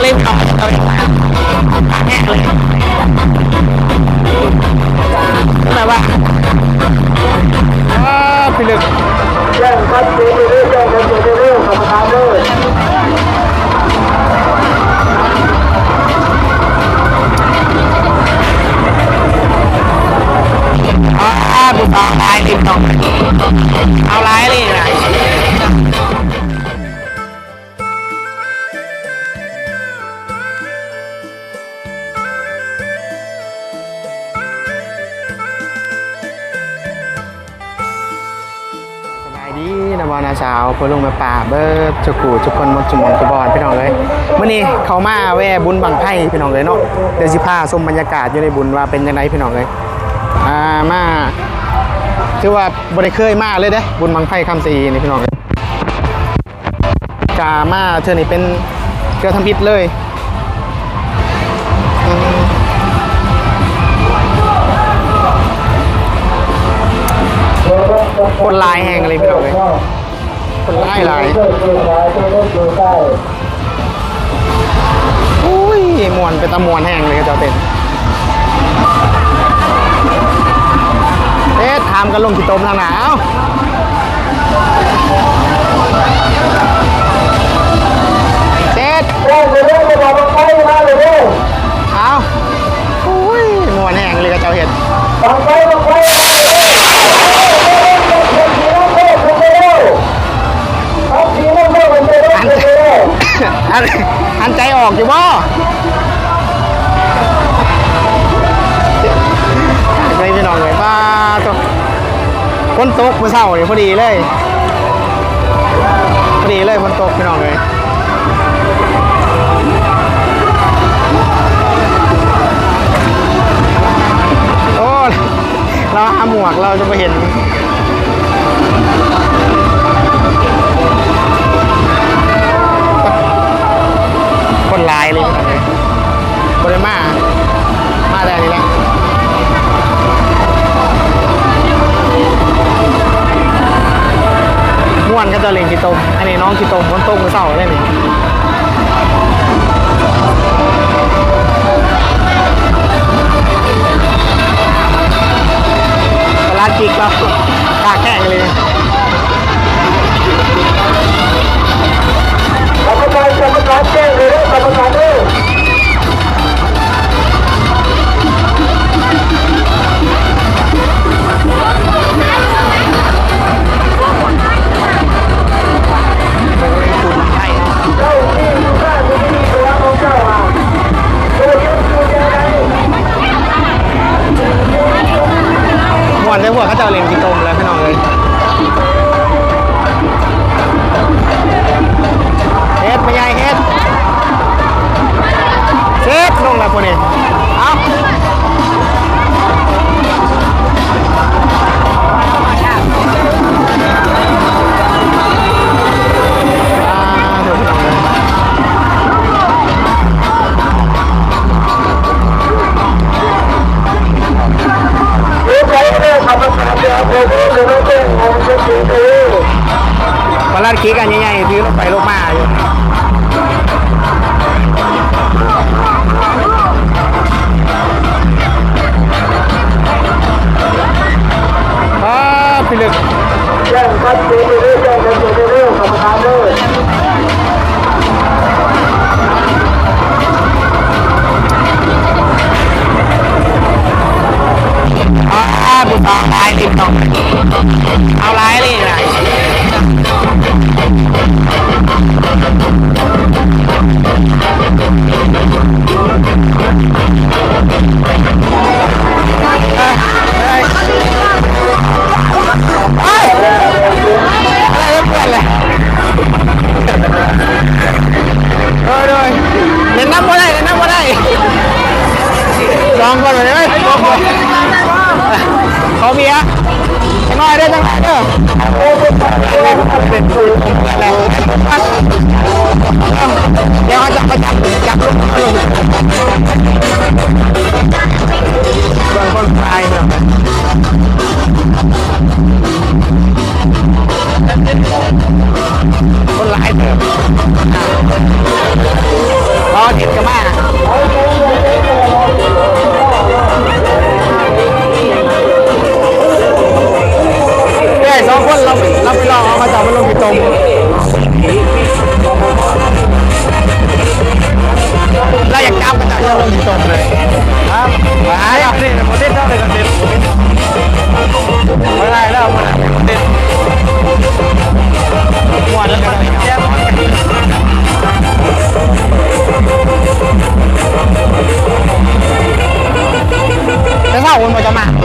เล่นขับเอาแน่เลยแต่ว่าอาพี่ลึกแจ้งครับพี่ลึกแจ้งครับพี่ลึขับตามเลย อ่าบุตรลายติดต่อเอาลายเลยนะสบายดีนะบอนาสาวพอลงมาป่าเบิร์ดจุกูจุกคนมดจุมองจุบอลพี่น้องเลยเมื่อนี้เขามาแว่บุญบังไพ่พี่น้องเลยเนาะเดี๋ยวสิพาชมบรรยากาศอยู่ในบุญว่าเป็นยังไงพี่น้องเลยอ่ามา คือว่าบริเคยมากเลยเด้บุญบังไพ่คำสีนี่พี่น้องกามาเธอนี่เป็นเกลือทำอิฐเลยคนลายแหงเลยพี่น้องเลยคนลายลายเจ้าเจ้าชายเจ้าเล่นเจ้าใต้อุ้ยมวนเป็นตะมวนแห้งเลยก็เจ้าเต้น เอ๊ะถามกันลงกี่ตมทางไหนเอ้าเจ็ดแจ้งเลยเรื่องไฟมาเลยเรื่องเอ้าอุ้ยมวนแห้งเลยก็เจ้าเห็นบังไฟบังไฟมาเลยเอาทีนั่งเล่นมันจะได้หันจะใจได้หันหันใจออกอยู่บ่ นตกเมื่อเช้านี่พอดีเลยพอดีเลยคนตกพี่น้องเลยโอ้เราหาหมวกเราจะไปเห็นคนลายเลยพี่น้องเลยบริมามา จะเล่นกีตมอันนี้น้องกีตมคนต้มมือเศร้าเลยนี่ตลาดกิกเร ปเรื่องเรื่องเรื่องของเจ้าที่ตัวปลาดคิกอันใหญ่ๆที่ลงไปลงมาอยู่อ่าพี่ลึกแจ้งครับเจดีย์แจ้งครับเจดีย์เรื่องกรรมาบุตรลายติดต่อเอาลายเลยนะ จะเศร้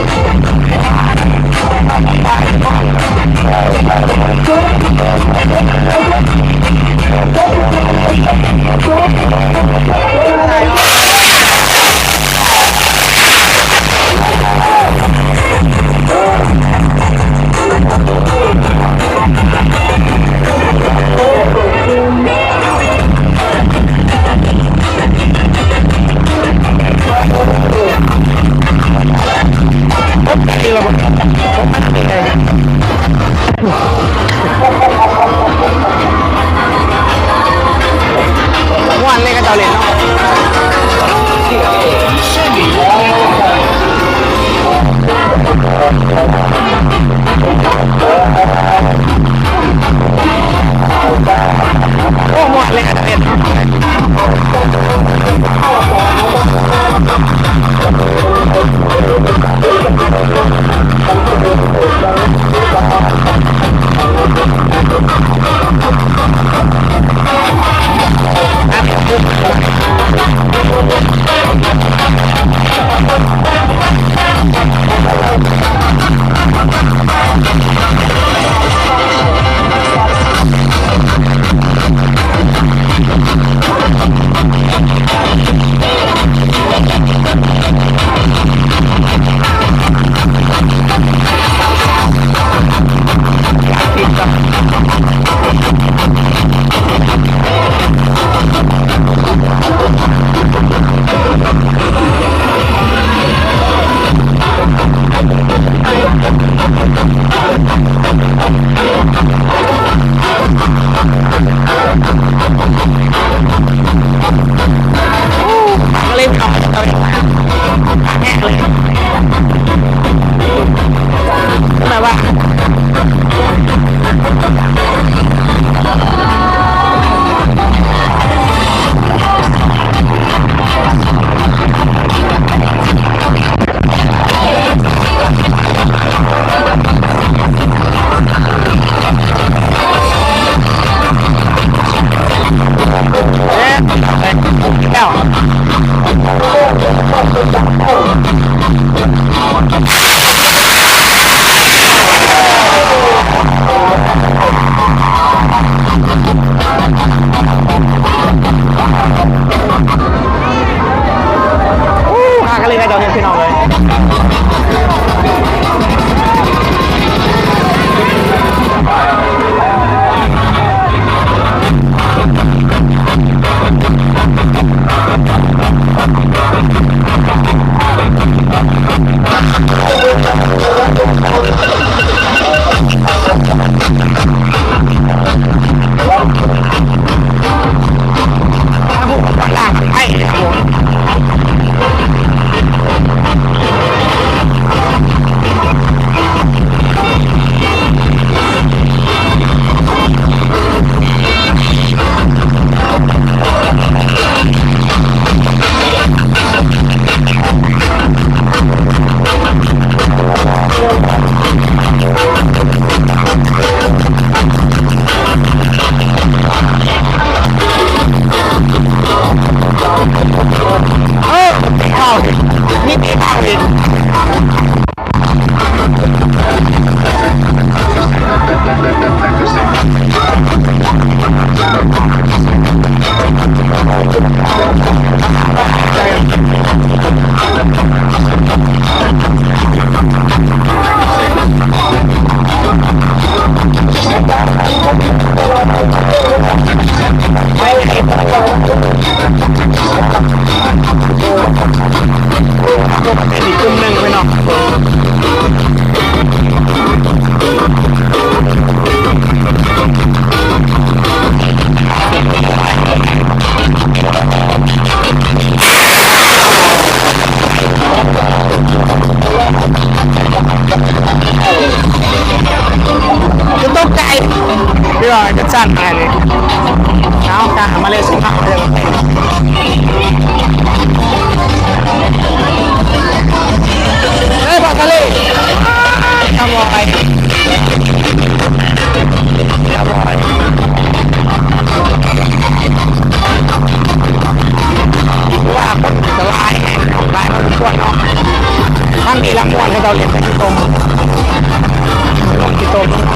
เรียนเป็นที่ตรง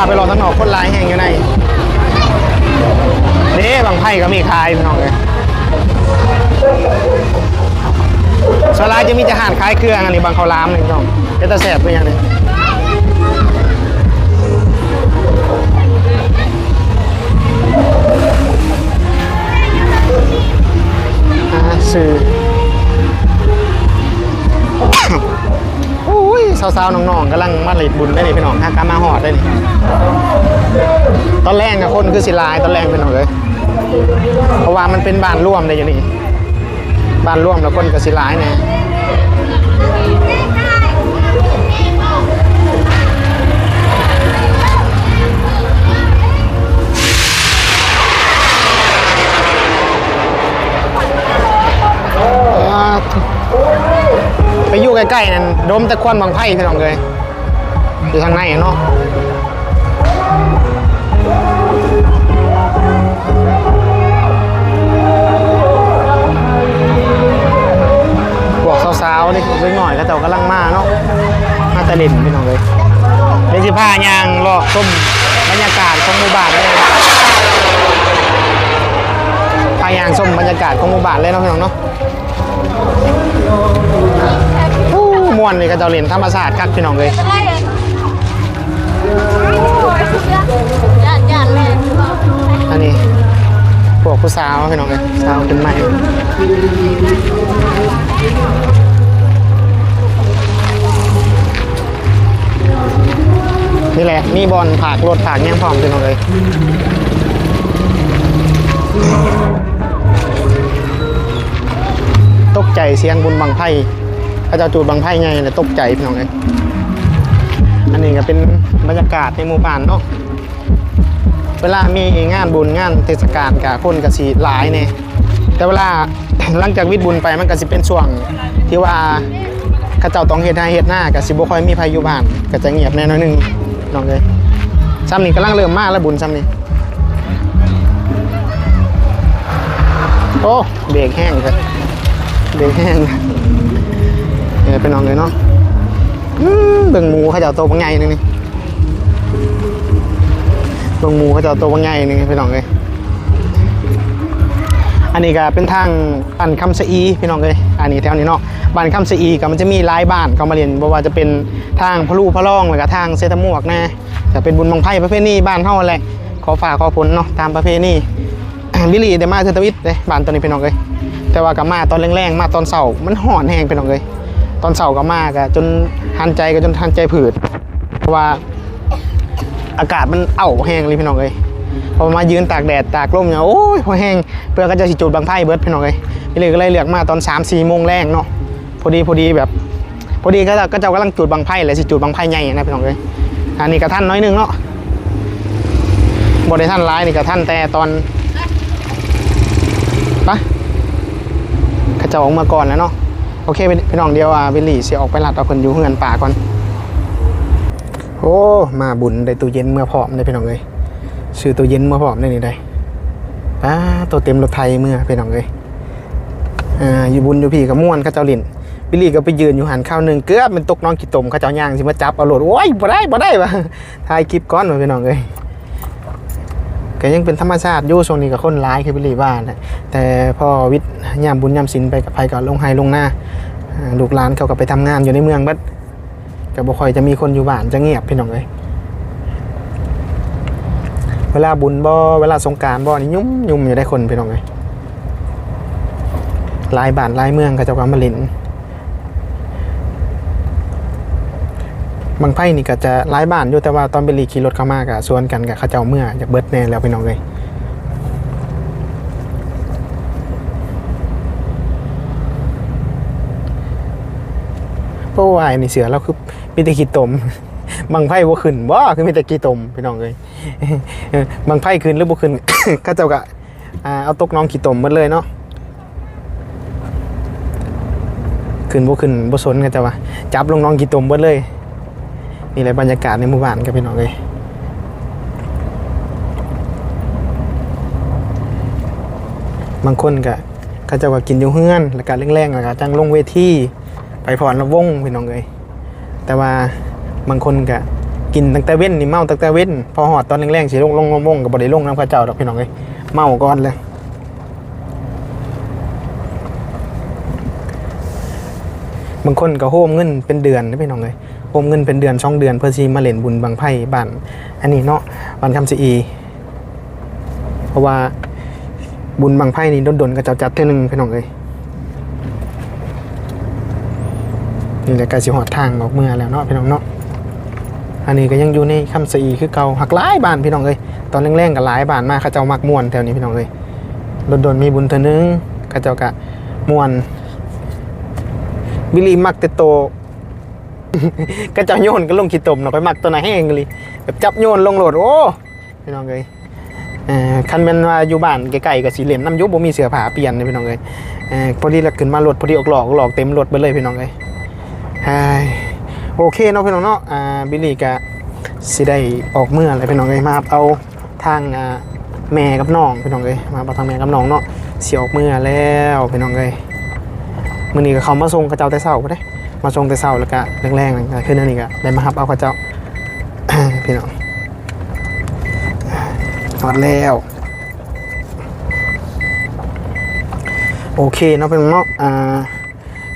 าไปรอทางนอกคนหลายแห้งอยู่ในนี่บางไพ่ก็มีขายพี่น้องเลยสลายจะมีจะหารขายเครื่องอันนี้บางเขาล้ามเลยพี่น้องเป็นตาแสบเป็นย่างนี้อ่าสื่อ สาวๆน้องๆกำลังมาเล่นบุญได้นี่พี่น้องฮะกามาหอดได้นี่ตอนแรกอะคนคือสิลายตอนแรกเป็น้องเลยเพราะว่ามันเป็นบ้านร่วมเลยอยู่นี่บ้านร่วมแล้วคนก็สิลายเนี่ย ไปอยู่ใกล้ๆนั่นดมต่ควันบางไพ่พี่น้องเลยอยู่ทางในเนาะพวกสาวๆนี่เล็กหน่อยก็เจ้ากำลังมาเนาะมาต่เล่นพี่น้องเลยเดี๋ยวสิพายางรอบส้มบรรยากาศของหมู่บ้านเลยพายางส้มบรรยากาศของหมู่บ้านเลยเนาะพี่น้องเนาะ อู้ม่วนเลยก็เจ้าเล่นธรรมศาสตร์คักพี่น้องเลยอันนี้พวกผู้สาวพี่น้องเลยสาวเป็นใหม่นี่แหละ มีบอลผากรถผากแย่งพร้อมพี่น้องเลย ใจเสียงบุญบังไพ่พระเจ้าจูดบังไพ่ไงเลยตกใจพี่น้องเลยอันนี้ก็เป็นบรรยากาศในหมู่บ้านเนาะเวลามีงานบุญงานเทศกาลกับคนกับสีหลายเนี่ยแต่เวลาหลังจากวิทย์บุญไปมันก็สิเป็นช่วงที่ว่าข้าเจ้าต้องเฮ็ดให้เฮ็ดหน้ากับสิบ่ค่อยมีพายุบ้านก็จะเงียบแน่นอนหนึ่งน้องเลยซ้ำนี่กำลังเริ่มมากแล้วบุญซ้ำนี่โอ้เบรกแห้งครับ เบรกแห้งเออเป็นน้องเลยเนาะเบิ่งหมูเขาเจ้าโตบางใหญ่นึงนี่ลงหมูเขาจะเอาตัวว่าง่ายนึงพี่น้องเลยอันนี้ก็เป็นทางอันคำสะอีพี่น้องเลยอันนี้แถวนี้เนาะบ้านคำสะอีก็มันจะมีหลายบ้านเขามาเรียนบ่ว่าจะเป็นทางพะลูพะล่องแล้วก็ทางเซตมวกนะแต่เป็นบุญบังไพ่ประเภทนี้บ้านเฮาแหละขอฝากขอผลเนาะตามประเพณีบิลลี่ได้มาเทอร์ทวิตเลยบ้านตัวนี้พี่น้องเลย แต่ว่ากับมาตอนแรงๆมาตอนเสาร์มันห่อนแห้งพี่น้องเลย ตอนเสาร์ก็มากะจนหันใจก็จนหันใจผืดเพราะว่าอากาศมันเอ้าแห้งเลยพี่น้องเลยพอมายืนตากแดดตากลมเนี่ยโอ้ยพอแห้งเพื่อก็จะสิจูดบางไพ่เบิร์ดพี่น้องเลยบิลลี่ก็เลยเลือกมาตอน3ามสี่โมงแรงเนาะพอดีพอดีแบบ พอดีก็จะก็จะกำลังจูดบางไพ่เลยสิจูดบางไพ่ใหญ่นะพี่น้องเลยอันนี้กระท่านน้อยนึงเนาะบได้ท่านร้ายนี่กระท่านแต่ตอนปะ จะออกมาก่อนแล้วเนาะโอเคพี่พี่น้องเดียวอะวิลลี่เสียออกไปลัดเอาคนอยู่เฮือนป่าก่อน โอ้มาบุญได้ตู้เย็นเมื่อพร้อมได้พี่น้องเลยซื้อตู้เย็นเมื่อพร้อมได้นี่ได้ป้าตัวเต็มรถไทยเมื่อพี่น้องเลยอ่าอยู่บุญอยู่พี่กับม่วนข้าเจ้าลินวิลลี่ก็ไปยืนอยู่หันข้าวหนึ่งเกือบเป็นตกน้องกี่ตมข้าเจ้าย่างสิมาจับเอาโหลดโอ้ยบ่ได้บ่ได้วะถ่ายคลิปก้อนมาพี่น้องเลย ก็ยังเป็นธรรมชาติอยู่ช่วงนี้กับคนร้ายคือบิลลี่ว่านแต่พอวิทย์ยามบุญยามศิลไปกับภัยกับลงไฮลงหน้าลูกหลานเขาก็ไปทำงานอยู่ในเมืองบัดก็บ่ค่อยจะมีคนอยู่บ้านจะเงียบพี่น้องเลยเวลาบุญบ่เวลาสงการบ่นี่ยุ่มยุ่มอยู่ได้คนพี่น้องเลยลายบ้านลายเมืองเขาเจะก็มาล่น บางไพ่นี่ก็จะหลายบ้านอยู่แต่ว่าตอนเบลลีขี่รถเข้ามากับสวนกันกับเขาเจ้าเมื่อจากเบิร์ดแน่แล้วพี่น้องเลยเพราะว่าไอ้นี่เสือเราคือมีแต่ขี้ตมบางไพ่บ่ขึ้นบ่คือมีแต่ขี้ตมพี่น้องเลยบางไพ่ขึ้นหรือบ่ขึ้นข้าเจ้าก็อ่าเอาตกน้องขี้ตมหมดเลยเนาะขึ้นบ่ขึ้นบ่สนกันจะว่า จับลงน้องขี้ตมหมดเลย นี่แหละบรรยากาศในหมู่บ้านกับพี่น้องเลยบางคนก็เขาจ้าก็กินอยู่เฮือนแล้วก็แรงๆแล้วก็จังลงเวทีไปพรละวงพี่น้องเลยแต่ว่าบางคนก็กินตั้งแต่เว้นนี่เมาตั้งแต่เว้นพอหอดตอนแรงๆสิลงลงลงวงก็บ่ได้ลงน้ำพระเจ้าดอกพี่น้องเลยเมาก่อนเลยบางคนก็โฮมเงินเป็นเดือนนะพี่น้องเลย โฮมเงินเป็นเดือนช่องเดือนเพื่อซีมาเล่นบุญบางไพ่บ้านอันนี้เนาะบ้านคำซีอีเพราะว่าบุญบางไพ่นี่โดนๆก็จะจัดเท่านึงพี่น้องเลยนี่แหละกล้สิหอดทางออกเมื่อแล้วเนาะพี่น้องเนาะอันนี้ก็ยังอยู่ในคำซีอีคือเก่าหักหลายบ้านพี่น้องเลยตอนแรงๆก็หลายบ้านมากเขาเจ้ามักม่วนแถวนี้พี่น้องเลยโดนๆมีบุญเท่านึงเขาเจ้ากะม่วนวิลีมักแต่โต ก็จะโยนก็ลงขี้ตมเนาะไปมักตัวไหนแห้งเลยแบบจับโยนลงโหลดโอ้พี่น้องเลยเอ่อคันม่นว่าอยู่บ้านไกลๆกับสีเหลี่ยมน้ำยุบบ่มีเสื้อผ้าเปลี่ยนเลยพี่น้องเลยเอ่อพอดีแล้วขึ้นมารถพอดีออกหลอกหลอกเต็มรถไปเลยพี่น้องเลยไอโอเคเนาะพี่น้องเนาะอ่าบิลลี่ก็สิได้ออกเมื่ออะไรพี่น้องเลยมาเอาทางอ่าแม่กับน้องพี่น้องเลยมาเอาทางแม่กับน้องเนาะเสียออกเมื่อแล้วพี่น้องเลยมื่อนี้ก็เขามาส่งกระเจ้าแต่เศร้าก็ได้ มาส่งแต่เศร้าแล้วก็แรงๆนะขึ้นนั่นนี่ก็ได้มาหับเอากระเจ้าพี่น้องหอดแล้ว โอเคเนาะเป็นเนาะอ่า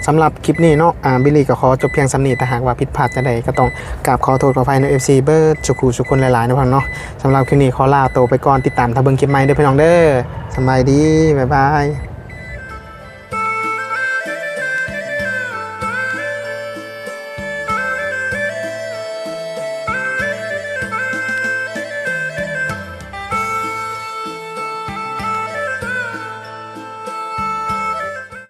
สำหรับคลิปนี้เนาะอ่าบิลลี่ก็ขอจบเพียงสำนีแต่หากว่าผิดพลาดจะใดก็ต้องกราบขอโทษขออภัยใน FC เบิร์ดจุกูจุคนหลายๆนะพ่อเนาะสำหรับคลิปนี้ขอลาโตไปก่อนติดตามทางเบิงคลิปใหม่เด้อพี่น้องเด้อสบายดี บ๊ายบาย